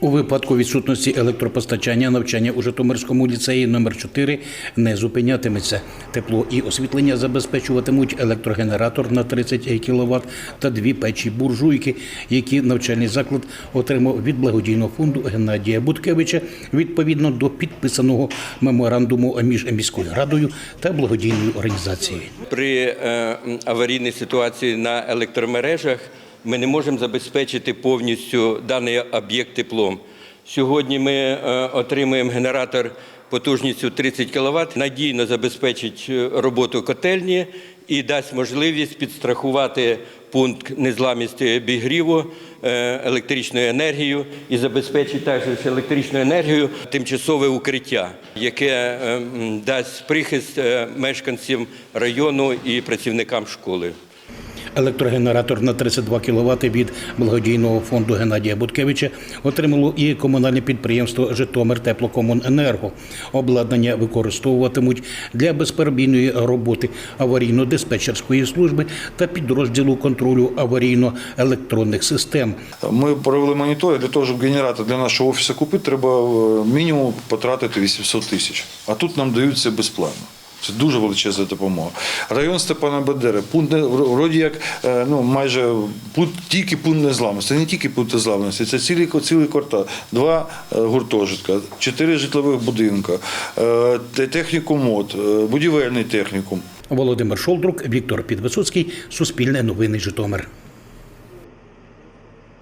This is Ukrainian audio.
У випадку відсутності електропостачання навчання у Житомирському ліцеї номер 4 не зупинятиметься. Тепло і освітлення забезпечуватимуть електрогенератор на 30 кВт та дві печі буржуйки, які навчальний заклад отримав від благодійного фонду Геннадія Буткевича відповідно до підписаного меморандуму між міською радою та благодійною організацією. При е, аварійній ситуації на електромережах ми не можемо забезпечити повністю даний об'єкт теплом. Сьогодні ми е, отримуємо генератор потужністю 30 кВт, надійно забезпечить е, роботу котельні і дасть можливість підстрахувати пункт незламності обігріву е, електричною енергією і забезпечить також електричною енергією тимчасове укриття, яке дасть прихист мешканцям району і працівникам школи. Електрогенератор на 32 кВт від благодійного фонду Геннадія Буткевича отримало і комунальне підприємство Житомир Теплокомуненерго. Обладнання використовуватимуть для безперебійної роботи аварійно-диспетчерської служби та підрозділу контролю аварійно-електронних систем. Ми провели моніторинг для того, щоб генератор для нашого офісу купити, треба е, мінімум потратити 800 тисяч. А тут нам дають це безплатно. Це дуже величезна допомога. Район Степана Бандери, пункт вроді як е, ну майже пункт тільки пункт незламності. Це не тільки пункт незламності, це цілий цілий квартал. Два е, гуртожитка, чотири житлових будинка, МОД, е, будівельний технікум. Володимир Шолдрук, Віктор Підвисоцький, Суспільне новини Житомир.